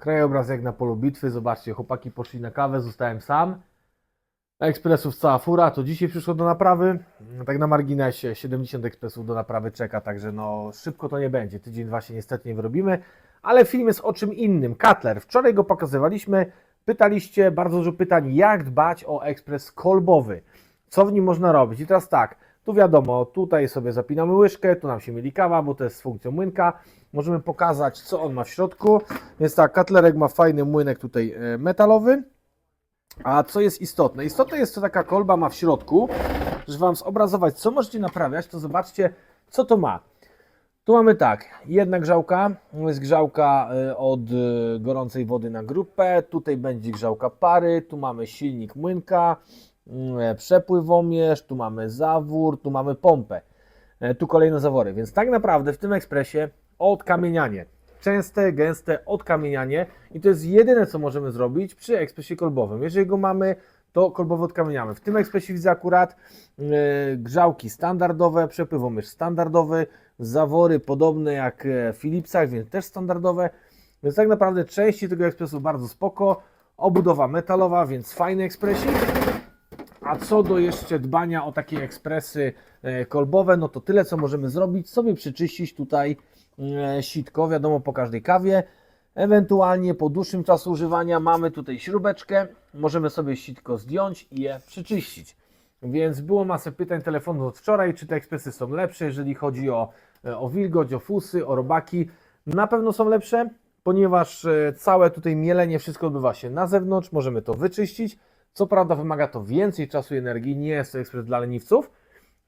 Krajobraz jak na polu bitwy. Zobaczcie, chłopaki poszli na kawę, zostałem sam. Ekspresów cała fura, to dzisiaj przyszło do naprawy. Tak na marginesie, 70 ekspresów do naprawy czeka, także no szybko to nie będzie. Tydzień, dwa się niestety nie wyrobimy, ale film jest o czym innym. Cutler, wczoraj go pokazywaliśmy, pytaliście bardzo dużo pytań, jak dbać o ekspres kolbowy. Co w nim można robić? I teraz tak, tu wiadomo, tutaj sobie zapinamy łyżkę, tu nam się mieli kawa, bo to jest z funkcją młynka. Możemy pokazać, co on ma w środku. Więc tak, Cutlerek ma fajny młynek tutaj e, metalowy. A co jest istotne? Istotne jest, co taka kolba ma w środku. Żeby Wam zobrazować, co możecie naprawiać, to zobaczcie, co to ma. Tu mamy tak, jedna grzałka, jest grzałka y, od y, gorącej wody na grupę, tutaj będzie grzałka pary, tu mamy silnik młynka, przepływomierz, tu mamy zawór, tu mamy pompę, E, tu kolejne zawory, więc tak naprawdę w tym ekspresie odkamienianie, częste, gęste odkamienianie i to jest jedyne co możemy zrobić przy ekspresie kolbowym. Jeżeli go mamy, to kolbowo odkamieniamy. W tym ekspresie widzę akurat e, grzałki standardowe, przepływomierz standardowy, zawory podobne jak e, w Philipsach, więc też standardowe. Więc tak naprawdę części tego ekspresu bardzo spoko. Obudowa metalowa, więc fajny ekspresik. A co do jeszcze dbania o takie ekspresy e, kolbowe, no to tyle co możemy zrobić, sobie przyczyścić tutaj e, sitko, wiadomo po każdej kawie. Ewentualnie po dłuższym czasu używania mamy tutaj śrubeczkę, możemy sobie sitko zdjąć i je przyczyścić. Więc było masę pytań telefonu od wczoraj, czy te ekspresy są lepsze, jeżeli chodzi o, e, o wilgoć, o fusy, o robaki. Na pewno są lepsze, ponieważ całe tutaj mielenie, wszystko odbywa się na zewnątrz, możemy to wyczyścić. Co prawda wymaga to więcej czasu i energii, nie jest to ekspres dla leniwców,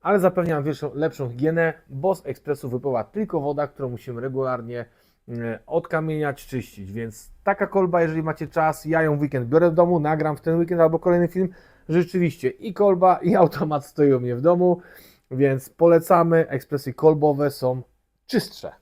ale zapewniam większą, lepszą higienę, bo z ekspresu wypływa tylko woda, którą musimy regularnie e, odkamieniać, czyścić. Więc taka kolba, jeżeli macie czas, ja ją w weekend biorę do domu, nagram w ten weekend albo kolejny film. Rzeczywiście i kolba, i automat stoją mnie w domu, więc polecamy. Ekspresy kolbowe są czystsze.